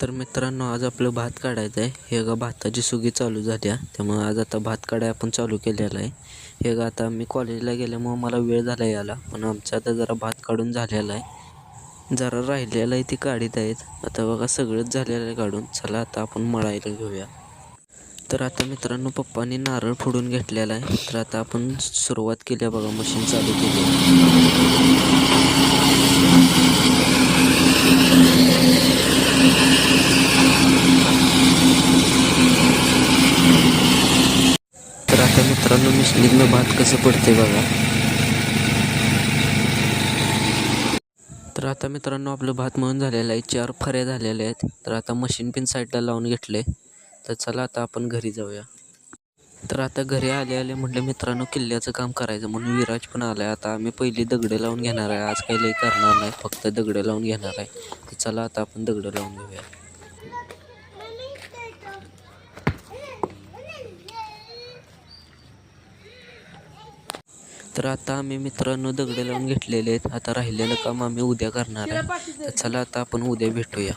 तर मित्रांनो आज आपलं भात काढायचं आहे हे गा भाताची सुगी चालू झाली आहे. त्यामुळे आज आता भात काढाय आपण चालू केलेलं आहे. हे गा आता मी कॉलेजला गेल्यामुळं मला वेळ झाला याला. पण आमचं आता जरा भात काढून झालेला आहे. जरा राहिलेलं आहे ती काढीत आहेत. आता बघा सगळंच झालेलं आहे काढून. चला आता आपण मळायला घेऊया. तर आता मित्रांनो पप्पांनी नारळ फोडून घेतलेला आहे. तर आता आपण सुरुवात केली आहे बघा मशीन चालू केली आता मित्रांनो मिशनीतनं भात कसं पडते बघा. तर आता मित्रांनो आपलं भात मळून झालेलं आहे चार फऱ्या झालेल्या आहेत. तर आता मशीन पिन साईडला लावून घेतले. तर चला आता आपण घरी जाऊया. तर आता घरी आले आले म्हटलं मित्रांनो किल्ल्याचं काम करायचं. म्हणून विराज पण आला आहे आता आम्ही पहिली दगडं लावून घेणार आहे. आज काही लई करणार नाही फक्त दगडं लावून घेणार आहे. तर चला आता आपण दगडं लावून घेऊया. तर आता आम्ही मित्रांनो दगडे लावून घेतलेले आहेत. आता राहिलेलं काम आम्ही उद्या करणार आहे. तर चला आता आपण उद्या भेटूया.